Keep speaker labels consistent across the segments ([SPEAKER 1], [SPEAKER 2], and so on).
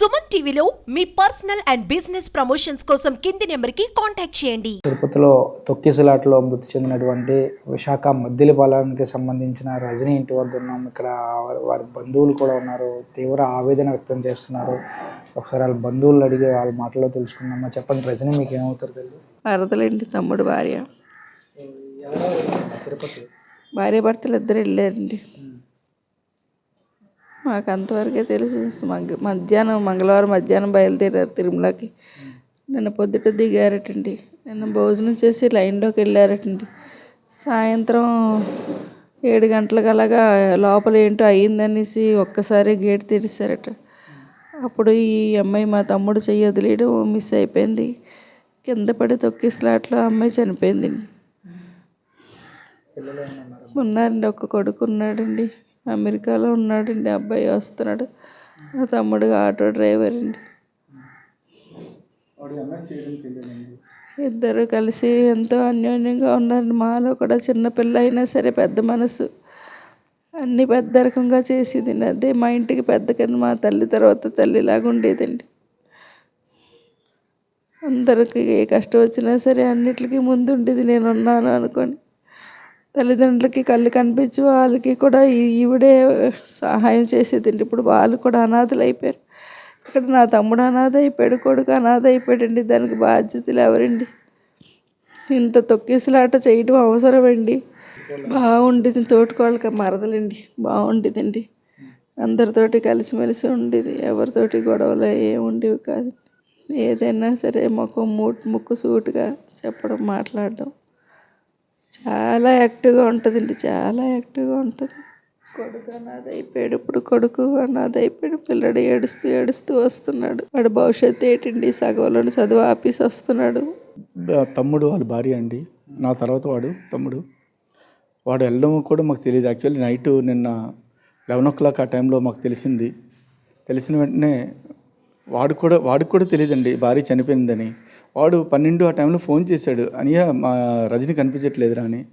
[SPEAKER 1] సుమన్ టీవీలో మీ personal and business promotions కోసం కింది నెంబర్కి కాంటాక్ట్ చేయండి.
[SPEAKER 2] తిరుపతిలో తొక్కిసలాటలో మృతి చెందినటువంటి విశాఖ మద్దిలపాలెంకి సంబంధించిన రజనీ ఇంటి వద్ద ఉన్నాం. ఇక్కడ వారి- బంధువులు కూడా ఉన్నారు. తీవ్ర ఆవేదన వ్యక్తం చేస్తున్నారు. ఒకసారి వాళ్ళ బంధువులు అడిగి వాళ్ళ మాటలో తెలుసుకుందామా? చెప్పండి రజనీ మీకు ఏమవుతారు తెలియదు
[SPEAKER 3] వరదలేంటి తమ్ముడు భార్య.
[SPEAKER 2] తిరుపతి?
[SPEAKER 3] భార్య భర్తలు ఇద్దరు వెళ్ళారండి. మాకు అంతవరకే తెలుసు. మగ్ మధ్యాహ్నం మంగళవారం మధ్యాహ్నం బయలుదేరారు తిరుమలకి. నిన్న పొద్దుట దిగారటండి. నిన్న భోజనం చేసి లైన్లోకి వెళ్ళారటండి. సాయంత్రం ఏడు గంటలకు అలాగా లోపల ఏంటో అయ్యిందనేసి ఒక్కసారి గేట్ తెరిచారట అప్పుడు ఈ అమ్మాయి మా తమ్ముడు చెయ్యి వదిలేయడం మిస్ అయిపోయింది. కింద పడి తొక్కిసలాట్లో అమ్మాయి చనిపోయిందండి. ఉన్నారండి. ఒక్క కొడుకు ఉన్నాడండి. అమెరికాలో ఉన్నాడండి అబ్బాయి వస్తున్నాడు. మా తమ్ముడు ఆటో డ్రైవర్ అండి. ఇద్దరు కలిసి ఎంతో అన్యోన్యంగా ఉన్నారు. మాలో కూడా చిన్నపిల్ల అయినా సరే పెద్ద మనసు. అన్ని పెద్ద రకంగా చేసేది అదే మా ఇంటికి పెద్ద కింద మా తల్లి తర్వాత తల్లిలాగా ఉండేదండి. అందరికి ఏ కష్టం వచ్చినా సరే అన్నిటికీ ముందు ఉండేది నేను ఉన్నాను అనుకొని తల్లిదండ్రులకి కళ్ళు కనిపించి వాళ్ళకి కూడా ఈవిడే సహాయం చేసేదండి ఇప్పుడు వాళ్ళు కూడా అనాథలు అయిపోయారు. ఇక్కడ నా తమ్ముడు అనాథ అయిపోయాడు కొడుకు అనాథ అయిపోయాడండి. దానికి బాధ్యతలు ఎవరండి? ఇంత తొక్కేసలాట చేయడం అవసరమండి బాగుండేది తోటికోళ్ళకి మరదలండి. బాగుండేదండి. అందరితోటి కలిసిమెలిసి ఉండేది. ఎవరితోటి గొడవలు ఏముండేవి ఉండేవి కాదు. ఏదైనా సరే మాకు మూటు ముక్కు సూటుగా చెప్పడం మాట్లాడడం చాలా యాక్టివ్గా ఉంటుందండి చాలా యాక్టివ్గా ఉంటుంది. కొడుకు అనాథ అయిపోయాడు ఇప్పుడు కొడుకు అనాథ అయిపోయాడు పిల్లడు ఏడుస్తూ ఏడుస్తూ వస్తున్నాడు. వాడు భవిష్యత్తు ఏంటండి? సగంలోని చదువు ఆపీస్ వస్తున్నాడు.
[SPEAKER 4] తమ్ముడు వాళ్ళ భార్య అండి. నా తర్వాత వాడు తమ్ముడు. వాడు వెళ్ళడం కూడా మాకు తెలియదు యాక్చువల్లీ నైట్ నిన్న లెవెన్ ఓ క్లాక్ ఆ టైంలో మాకు తెలిసింది. తెలిసిన వెంటనే వాడు కూడా వాడికి కూడా తెలియదండి భార్య చనిపోయిందని. వాడు పన్నెండు ఆ టైంలో ఫోన్ చేశాడు అనియా మా రజని కనిపించట్లేదురా అని.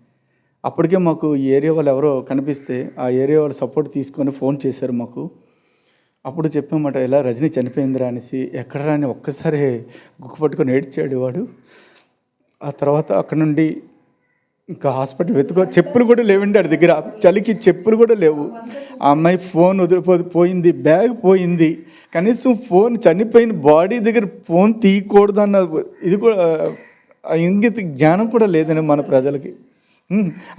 [SPEAKER 4] అప్పటికే మాకు ఈ ఏరియా వాళ్ళు ఎవరో కనిపిస్తే ఆ ఏరియా వాళ్ళు సపోర్ట్ తీసుకొని ఫోన్ చేశారు మాకు. అప్పుడు చెప్పామాట ఇలా రజనీ చనిపోయిందిరా అనేసి ఎక్కడరా అని ఒక్కసారి గుక్కు పట్టుకొని ఏడ్చాడు వాడు. ఆ తర్వాత అక్కడ నుండి ఇంకా హాస్పిటల్ వెతుకో చెప్పులు కూడా లేవండి ఆడి దగ్గర. చలికి చెప్పులు కూడా లేవు. ఆ అమ్మాయి ఫోన్ వదిలిపో పోయింది బ్యాగ్ పోయింది. కనీసం ఫోన్ చనిపోయిన బాడీ దగ్గర ఫోన్ తీయకూడదు అన్న ఇది కూడా ఇంగిత జ్ఞానం కూడా లేదండి మన ప్రజలకి.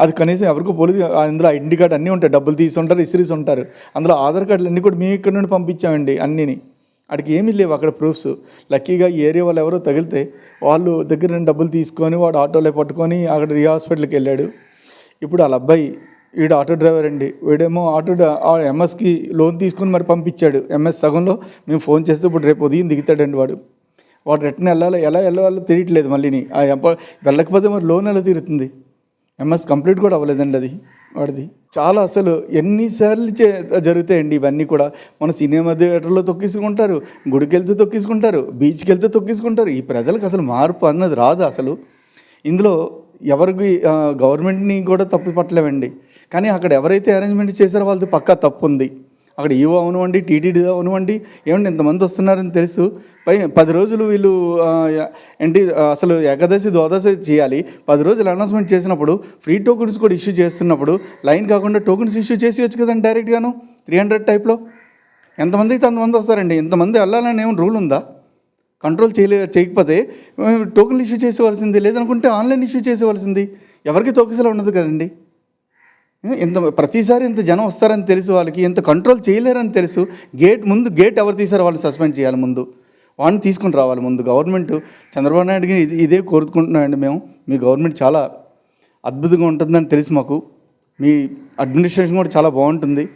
[SPEAKER 4] అది కనీసం ఎవరికో పోలీసు అందులో ఐడెంటి కార్డు అన్నీ ఉంటాయి. డబ్బులు తీసి ఉంటారు ఇసిరీస్ ఉంటారు. అందులో ఆధార్ కార్డులు అన్నీ కూడా మేము ఇక్కడ నుండి పంపించామండి అన్నీని. అక్కడికి ఏమీ లేవు అక్కడ ప్రూఫ్స్. లక్కీగా ఈ ఏరియా వాళ్ళు ఎవరో తగిలితే వాళ్ళు దగ్గర డబ్బులు తీసుకొని వాడు ఆటోలో పట్టుకొని అక్కడ రీ హాస్పిటల్కి వెళ్ళాడు. ఇప్పుడు వాళ్ళ అబ్బాయి వీడు ఆటో డ్రైవర్ అండి. వీడేమో ఆటో ఎంఎస్కి లోన్ తీసుకొని మరి పంపించాడు. ఎంఎస్ సగంలో మేము ఫోన్ చేస్తే ఇప్పుడు రేపు ఉదయం దిగుతాడండి వాడు. వాడు రిటర్న్ వెళ్ళాలి ఎలా వెళ్ళాలో తెలియట్లేదు మళ్ళీని. ఆ ఎంప- వెళ్ళకపోతే మరి లోన్ ఎలా తీరుతుంది? ఎంఎస్ కంప్లీట్ కూడా అవ్వలేదండి అది. వాడిది. చాలా అసలు ఎన్నిసార్లు చే జరుగుతాయండి ఇవన్నీ కూడా. మన సినిమా థియేటర్లో తొక్కిసుకుంటారు గుడికి వెళ్తే తొక్కిసుకుంటారు బీచ్కి వెళ్తే తొక్కిసుకుంటారు. ఈ ప్రజలకు అసలు మార్పు అన్నది రాదు అసలు. ఇందులో ఎవరికి గవర్నమెంట్ని కూడా తప్పు పట్టలేమండి కానీ అక్కడ ఎవరైతే అరేంజ్మెంట్ చేశారో వాళ్ళది పక్కా తప్పు ఉంది అక్కడ ఈవో అవనివ్వండి టీటీడీ అవనివ్వండి ఏమండి ఇంతమంది వస్తున్నారని తెలుసు. పై పది రోజులు వీళ్ళు ఏంటి అసలు ఏకాదశి ద్వాదశి చేయాలి. పది రోజులు అనౌన్స్మెంట్ చేసినప్పుడు ఫ్రీ టోకెన్స్ కూడా ఇష్యూ చేస్తున్నప్పుడు లైన్ కాకుండా టోకెన్స్ ఇష్యూ చేసి వచ్చు కదండి డైరెక్ట్గాను త్రీ హండ్రెడ్ టైప్లో ఎంతమంది అయితే అంతమంది వస్తారండి. ఇంతమంది వెళ్ళాలని ఏమైనా రూల్ ఉందా? కంట్రోల్ చేయలే చేయకపోతే టోకెన్ ఇష్యూ చేసేవలసింది లేదనుకుంటే ఆన్లైన్ ఇష్యూ చేసేవలసింది. ఎవరికి తోకసలా ఉండదు కదండి. ఇంత ప్రతిసారి ఇంత జనం వస్తారని తెలుసు వాళ్ళకి ఇంత కంట్రోల్ చేయలేరని తెలుసు. గేట్ ముందు గేట్ ఎవరు తీసారో వాళ్ళు సస్పెండ్ చేయాలి ముందు. వాడిని తీసుకుని రావాలి ముందు. గవర్నమెంట్ చంద్రబాబు నాయుడుకి ఇది ఇదే కోరుకుంటున్నామండి మేము. మీ గవర్నమెంట్ చాలా అద్భుతంగా ఉంటుందని తెలుసు మాకు. మీ అడ్మినిస్ట్రేషన్ కూడా చాలా బాగుంటుంది.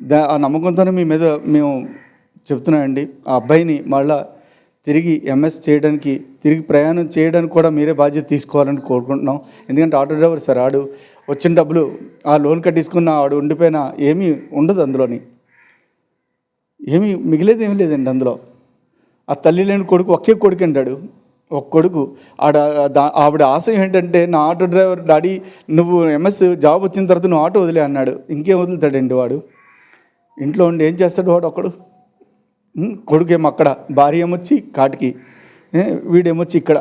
[SPEAKER 4] దా ఆ నమ్మకంతోనే మీ మీద మేము చెప్తున్నామండి. ఆ అబ్బాయిని మళ్ళా తిరిగి ఎంఎస్ చేయడానికి తిరిగి ప్రయాణం చేయడానికి కూడా మీరే బాధ్యత తీసుకోవాలని కోరుకుంటున్నాం. ఎందుకంటే ఆటో డ్రైవర్ సార్ ఆడు వచ్చిన డబ్బులు ఆ లోన్ కట్టించుకున్న ఆడు ఉండిపోయినా ఏమీ ఉండదు అందులోని. ఏమీ మిగిలేదు ఏమీ లేదండి అందులో. ఆ తల్లి లేని కొడుకు ఒకే కొడుకు అంటాడు ఒక కొడుకు. ఆడ దా- ఆవిడ ఆశయం ఏంటంటే నా ఆటో డ్రైవర్ డాడీ నువ్వు ఎంఎస్ జాబ్ వచ్చిన తర్వాత నువ్వు ఆటో వదిలే అన్నాడు. ఇంకేం వదులుతాడండి వాడు? ఇంట్లో ఉండి ఏం చేస్తాడు వాడు ఒక్కడు? కొడుకేమో అక్కడ భార్య ఏమొచ్చి కాటికి వీడేమొచ్చి ఇక్కడ.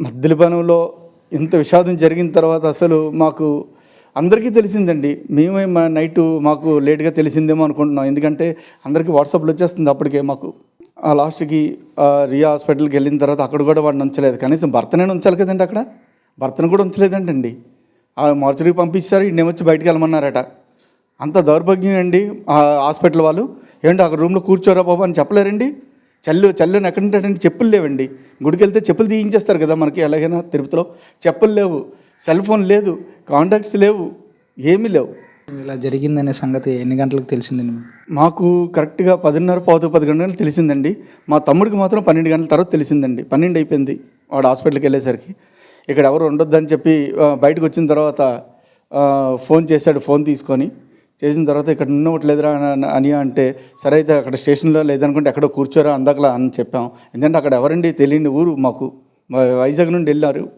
[SPEAKER 4] మద్దిలపాలెంలో ఇంత విషాదం జరిగిన తర్వాత అసలు మాకు అందరికీ తెలిసిందండి. మేమే మా నైట్ మాకు లేట్గా తెలిసిందేమో అనుకుంటున్నాం. ఎందుకంటే అందరికీ వాట్సాప్లో వచ్చేస్తుంది అప్పటికే మాకు. ఆ లాస్ట్కి రియా హాస్పిటల్కి వెళ్ళిన తర్వాత అక్కడ కూడా వాడిని ఉంచలేదు. కనీసం భర్తనే ఉంచాలి కదండి అక్కడ? భర్తను కూడా ఉంచలేదంటండి. ఆ మార్చరీకి పంపించారు ఈయనేమొచ్చి బయటికి వెళ్ళమన్నారట. అంత దౌర్భాగ్యం అండి ఆ హాస్పిటల్ వాళ్ళు. ఏంటి అక్కడ రూమ్లో కూర్చోరా బాబు అని చెప్పలేరండి? చల్లు చల్లుని ఎక్కడ ఉంటాడంటే చెప్పులు లేవండి. గుడికి వెళ్తే చెప్పులు తీయించేస్తారు కదా మనకి ఎలాగైనా తిరుపతిలో. చెప్పులు లేవు సెల్ ఫోన్ లేదు కాంటాక్ట్స్ లేవు ఏమీ లేవు.
[SPEAKER 2] ఇలా జరిగిందనే సంగతి ఎన్ని గంటలకు తెలిసిందండి మీకు?
[SPEAKER 4] కరెక్ట్గా పదిన్నర పావుతూ పది గంటలకు తెలిసిందండి. మా తమ్ముడికి మాత్రం పన్నెండు గంటల తర్వాత తెలిసిందండి. పన్నెండు అయిపోయింది వాడు హాస్పిటల్కి వెళ్ళేసరికి. ఇక్కడ ఎవరు ఉండొద్దని చెప్పి బయటకు వచ్చిన తర్వాత ఫోన్ చేశాడు ఫోన్ తీసుకొని. చేసిన తర్వాత ఇక్కడ ఉండవట్లేదురా అని- అని అంటే సరే అయితే అక్కడ స్టేషన్లో లేదనుకుంటే ఎక్కడో కూర్చోరా అందాకలా అని చెప్పాం. ఎందుకంటే అక్కడ ఎవరండి తెలియని ఊరు మాకు. వైజాగ్ నుండి వెళ్ళారు.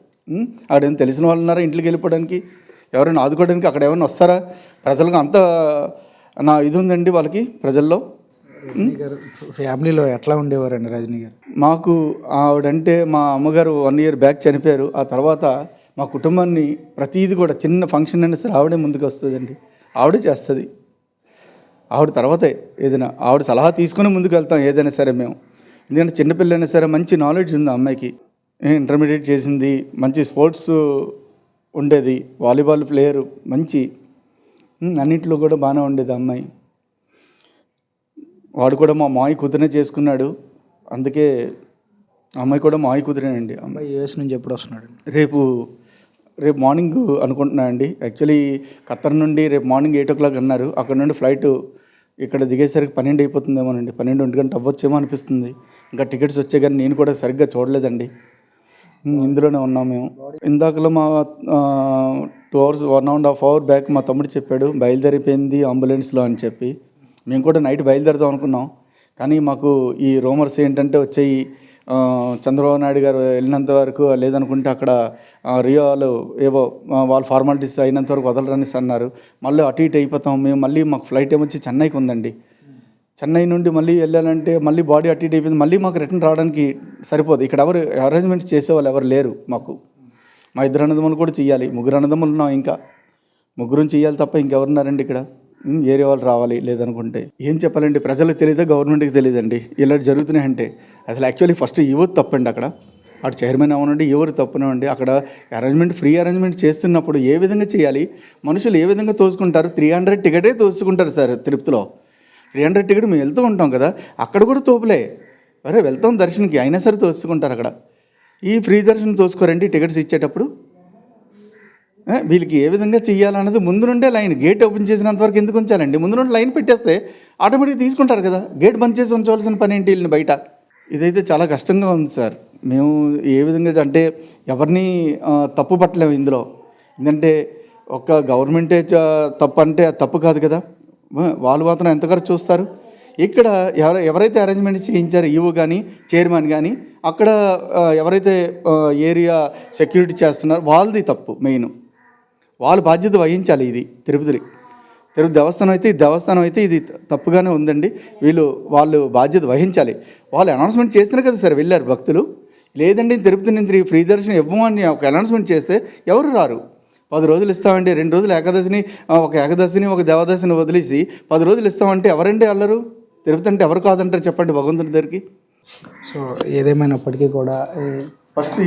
[SPEAKER 4] ఏం తెలిసిన వాళ్ళు ఉన్నారా ఇంట్లోకి వెళ్ళిపోవడానికి? ఎవరైనా ఆదుకోవడానికి అక్కడ ఎవరైనా వస్తారా? ప్రజలకు అంత నా ఇది ఉందండి వాళ్ళకి ప్రజల్లో.
[SPEAKER 2] ఫ్యామిలీలో ఎట్లా ఉండేవారండి రజనీ గారు?
[SPEAKER 4] మాకు ఆవిడంటే మా అమ్మగారు వన్ ఇయర్ బ్యాక్ చనిపోయారు. ఆ తర్వాత మా కుటుంబాన్ని ప్రతిదీ కూడా చిన్న ఫంక్షన్ అయినా సరే ఆవిడే ముందుకు వస్తుందండి. ఆవిడే చేస్తుంది. ఆవిడ తర్వాతే ఏదైనా ఆవిడ సలహా తీసుకొని ముందుకు వెళ్తాం ఏదైనా సరే మేము. ఎందుకంటే చిన్నపిల్లైనా సరే మంచి నాలెడ్జ్ ఉంది అమ్మాయికి. ఇంటర్మీడియట్ చేసింది మంచి స్పోర్ట్స్ ఉండేది వాలీబాల్ ప్లేయర్ మంచి అన్నింటిలో కూడా బాగానే ఉండేది అమ్మాయి. వాడు కూడా మా మాయి కూతురునే చేసుకున్నాడు. అందుకే అమ్మాయి కూడా మాయి కూతురేనండి. ఆ అమ్మాయి
[SPEAKER 2] యూఎస్ నుంచి ఎప్పుడు వస్తున్నాడు
[SPEAKER 4] రేపు రేపు మార్నింగ్ అనుకుంటున్నాను అండి. యాక్చువల్లీ ఖత్తర్ నుండి రేపు మార్నింగ్ ఎయిట్ ఓ క్లాక్ అన్నారు. అక్కడ నుండి ఫ్లైట్ ఇక్కడ దిగేసరికి పన్నెండు అయిపోతుందేమోనండి. పన్నెండు ఒంటి గంట అవ్వచ్చేమో అనిపిస్తుంది. ఇంకా టికెట్స్ వచ్చే కానీ నేను కూడా సరిగ్గా చూడలేదండి. ఇందులోనే ఉన్నాం మేము. ఇందాకలో మా two hours one and half hour back మా తమ్ముడు చెప్పాడు బయలుదేరిపోయింది అంబులెన్స్లో అని చెప్పి. మేము కూడా నైట్ బయలుదేరుదాం అనుకున్నాం. కానీ మాకు ఈ రూమర్స్ ఏంటంటే వచ్చాయి చంద్రబాబు నాయుడు గారు వెళ్ళినంత వరకు లేదనుకుంటే అక్కడ ఆ, రియోలో ఏవో వాళ్ళు ఫార్మాలిటీస్ అయినంత వరకు వదలరని అన్నారు. మళ్ళీ అటు ఇటు అయిపోతాం మేము. మళ్ళీ మాకు ఫ్లైట్ ఏమొచ్చి చెన్నైకి ఉందండి. చెన్నై నుండి మళ్ళీ వెళ్ళాలంటే మళ్ళీ బాడీ అటు ఇటు అయిపోయింది. మళ్ళీ మాకు రిటర్న్ రావడానికి సరిపోదు. ఇక్కడ ఎవరు అరేంజ్మెంట్స్ చేసేవాళ్ళు ఎవరు లేరు మాకు. మా ఇద్దరు అన్నదమ్ములు కూడా చెయ్యాలి ముగ్గురు అన్నదమ్ములు ఉన్నాం ఇంకా. ముగ్గురు చెయ్యాలి తప్ప ఇంకెవరున్నారండి ఇక్కడ? ఉమ్, వాళ్ళు రావాలి లేదనుకుంటే. ఏం చెప్పాలండి? ప్రజలకు తెలియదా? గవర్నమెంట్కి తెలియదండి. ఇలా జరుగుతున్నాయంటే అసలు యాక్చువల్లీ ఫస్ట్ యువత్ తప్పండి అక్కడ? అటు చైర్మన్ అవనండి ఎవరు తప్పునండి? అక్కడ అరేంజ్మెంట్ ఫ్రీ అరేంజ్మెంట్ చేస్తున్నప్పుడు ఏ విధంగా చేయాలి? మనుషులు ఏ విధంగా తోసుకుంటారు? త్రీ హండ్రెడ్ టికెటే తోసుకుంటారు సార్ తిరుపతిలో త్రీ హండ్రెడ్ టికెట్ మేము వెళ్తూ ఉంటాం కదా అక్కడ కూడా తోపులే. అరే వెళ్తాం దర్శనకి అయినా సరే తోసుకుంటారు అక్కడ. ఈ ఫ్రీ దర్శనం తోసుకోరండి టికెట్స్ ఇచ్చేటప్పుడు. వీళ్ళకి ఏ విధంగా చేయాలన్నది ముందు నుండే లైన్. గేట్ ఓపెన్ చేసినంత వరకు ఎందుకు ఉంచాలండి? ముందు నుండి లైన్ పెట్టేస్తే ఆటోమేటిక్గా తీసుకుంటారు కదా. గేట్ బంద్ చేసి ఉంచవలసిన పని ఏంటి వీళ్ళని బయట? ఇదైతే చాలా కష్టంగా ఉంది సార్. మేము ఏ విధంగా అంటే ఎవరిని తప్పు పట్టలేము ఇందులో. ఎందుకంటే ఒక గవర్నమెంటే తప్పు అంటే అది తప్పు కాదు కదా. వాళ్ళు మాత్రం ఎంతవరకు చూస్తారు? ఇక్కడ ఎవర ఎవరైతే అరేంజ్మెంట్ చేయించారో ఈవో కానీ చైర్మన్ కానీ అక్కడ ఎవరైతే ఏరియా సెక్యూరిటీ చేస్తున్నారో వాళ్ళది తప్పు మెయిన్. వాళ్ళు బాధ్యత వహించాలి ఇది తిరుపతి తిరుపతి దేవస్థానం అయితే ఈ దేవస్థానం అయితే ఇది తప్పుగానే ఉందండి. వీళ్ళు వాళ్ళు బాధ్యత వహించాలి. వాళ్ళు అనౌన్స్మెంట్ చేసినా కదా సార్ వెళ్ళారు భక్తులు. లేదండి తిరుపతి నుంచి ఫ్రీ దర్శనం ఇవ్వమని ఒక అనౌన్స్మెంట్ చేస్తే ఎవరు రారు? పది రోజులు ఇస్తామండి. రెండు రోజులు ఏకాదశిని ఒక ఏకాదశిని ఒక దేవదశిని వదిలేసి పది రోజులు ఇస్తామంటే ఎవరండి అల్లరు? తిరుపతి అంటే ఎవరు కాదంటారు చెప్పండి భగవంతుని దగ్గరికి.
[SPEAKER 2] సో ఏదేమైనప్పటికీ కూడా
[SPEAKER 4] ఫస్ట్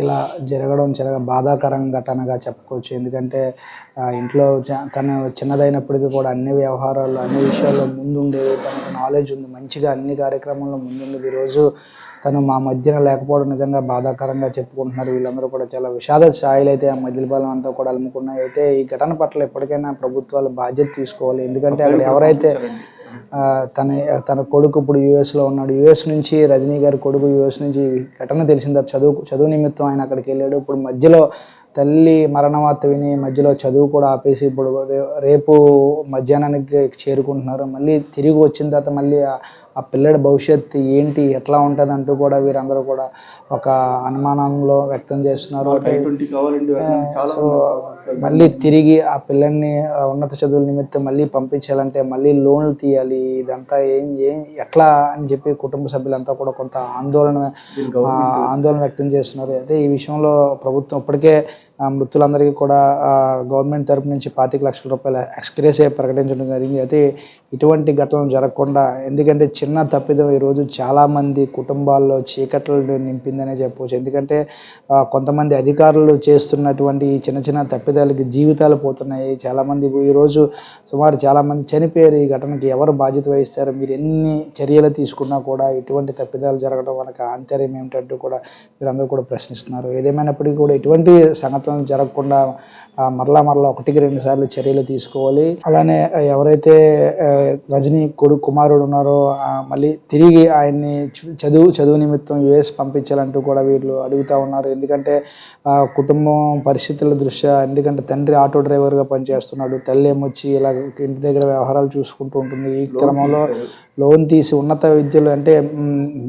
[SPEAKER 2] ఇలా జరగడం చాలా బాధాకరం ఘటనగా చెప్పుకోవచ్చు. ఎందుకంటే ఇంట్లో తను చిన్నదైనప్పటికీ కూడా అన్ని వ్యవహారాల్లో అన్ని విషయాల్లో ముందుండేది తనకు నాలెడ్జ్ ఉంది. మంచిగా అన్ని కార్యక్రమాల్లో ముందుండేది. ఈరోజు తను మా మధ్యన లేకపోవడం నిజంగా బాధాకరంగా చెప్పుకుంటున్నారు. వీళ్ళందరూ కూడా చాలా విషాద స్థాయిలు అయితే ఆ మధ్యపాలెం అంతా కూడా అలుముకున్నాయి. అయితే ఈ ఘటన పట్ల ఎప్పటికైనా ప్రభుత్వాలు బాధ్యత తీసుకోవాలి. ఎందుకంటే అక్కడ ఎవరైతే తన తన కొడుకు ఇప్పుడు యూఎస్లో ఉన్నాడు. యూఎస్ నుంచి రజనీ గారి కొడుకు యూఎస్ నుంచి ఘటన తెలిసింది చదువు చదువు నిమిత్తం ఆయన అక్కడికి వెళ్ళాడు. ఇప్పుడు మధ్యలో తల్లి మరణ వార్త విని మధ్యలో చదువు కూడా ఆపేసి ఇప్పుడు రేపు మధ్యాహ్నానికి చేరుకుంటున్నారు. మళ్ళీ తిరిగి వచ్చిన తర్వాత మళ్ళీ ఆ పిల్లడి భవిష్యత్తు ఏంటి ఎట్లా ఉంటుంది అంటూ కూడా వీరందరూ కూడా ఒక అనుమానంలో వ్యక్తం చేస్తున్నారు. సో మళ్ళీ తిరిగి ఆ పిల్లల్ని ఉన్నత చదువుల నిమిత్తం మళ్ళీ పంపించాలంటే మళ్ళీ లోన్లు తీయాలి ఇదంతా ఏం ఏం ఎట్లా అని చెప్పి కుటుంబ సభ్యులంతా కూడా కొంత ఆందోళన ఆందోళన వ్యక్తం చేస్తున్నారు. అయితే ఈ విషయంలో ప్రభుత్వం ఇప్పటికే మృతులందరికీ కూడా గవర్నమెంట్ తరపు నుంచి పాతిక లక్షల రూపాయల ఎక్స్గ్రేసే ప్రకటించడం జరిగింది. అయితే ఇటువంటి ఘటనలు జరగకుండా ఎందుకంటే చిన్న తప్పిదం ఈరోజు చాలామంది కుటుంబాల్లో చీకట్లు నింపిందనే చెప్పవచ్చు ఎందుకంటే కొంతమంది అధికారులు చేస్తున్నటువంటి ఈ చిన్న చిన్న తప్పిదాలకి జీవితాలు పోతున్నాయి. చాలామంది ఈరోజు సుమారు చాలామంది చనిపోయారు. ఈ ఘటనకి ఎవరు బాధ్యత వహిస్తారు? మీరు ఎన్ని చర్యలు తీసుకున్నా కూడా ఇటువంటి తప్పిదాలు జరగడం వల్ల ఆంతర్యం ఏమిటంటూ కూడా మీరందరూ కూడా ప్రశ్నిస్తున్నారు. ఏదేమైనప్పటికీ కూడా ఇటువంటి సంఘటన సంఘటనలు జరగకుండా మరలా మరలా ఒకటికి రెండు సార్లు చర్యలు తీసుకోవాలి. అలానే ఎవరైతే రజనీ కొడుకు కుమారుడు ఉన్నారో మళ్ళీ తిరిగి ఆయన్ని చదువు చదువు నిమిత్తం యుఎస్ పంపించాలంటూ కూడా వీళ్ళు అడుగుతూ ఉన్నారు. ఎందుకంటే కుటుంబం పరిస్థితుల దృష్ట్యా ఎందుకంటే తండ్రి ఆటో డ్రైవర్గా పనిచేస్తున్నాడు. తల్లి ఏమొచ్చి ఇలా ఇంటి దగ్గర వ్యవహారాలు చూసుకుంటూ ఉంటుంది. ఈ క్రమంలో లోన్ తీసి ఉన్నత విద్యలు అంటే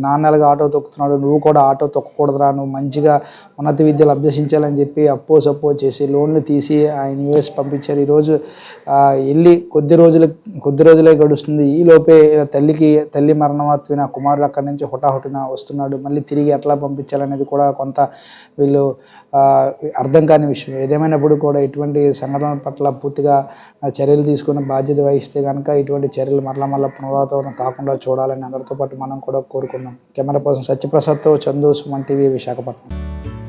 [SPEAKER 2] నాన్నలుగా ఆటో తొక్కుతున్నాడు. నువ్వు కూడా ఆటో తొక్కకూడదురా. నువ్వు మంచిగా ఉన్నత విద్యలు అభ్యసించాలని చెప్పి అప్పో సప్పో చేసి లోన్లు తీసి ఆయన యూఎస్ పంపించారు. ఈరోజు వెళ్ళి కొద్ది రోజులు కొద్ది రోజులే గడుస్తుంది. ఈ లోపే తల్లికి తల్లి మరణమార్తమైన కుమారుడు అక్కడి నుంచి హుటాహుటిన వస్తున్నాడు. మళ్ళీ తిరిగి ఎట్లా పంపించాలనేది కూడా కొంత వీళ్ళు అర్థం కాని విషయం. ఏదేమైనప్పుడు కూడా ఇటువంటి సంఘటనల పట్ల పూర్తిగా చర్యలు తీసుకున్న బాధ్యత వహిస్తే కనుక ఇటువంటి చర్యలు మరలా మరలా పునరావృతం కాకుండా చూడాలని అందరితో పాటు మనం కూడా కోరుకున్నాం కెమెరా పర్సన్ సత్యప్రసాద్తో చందు సుమన్ టీవీ విశాఖపట్నం.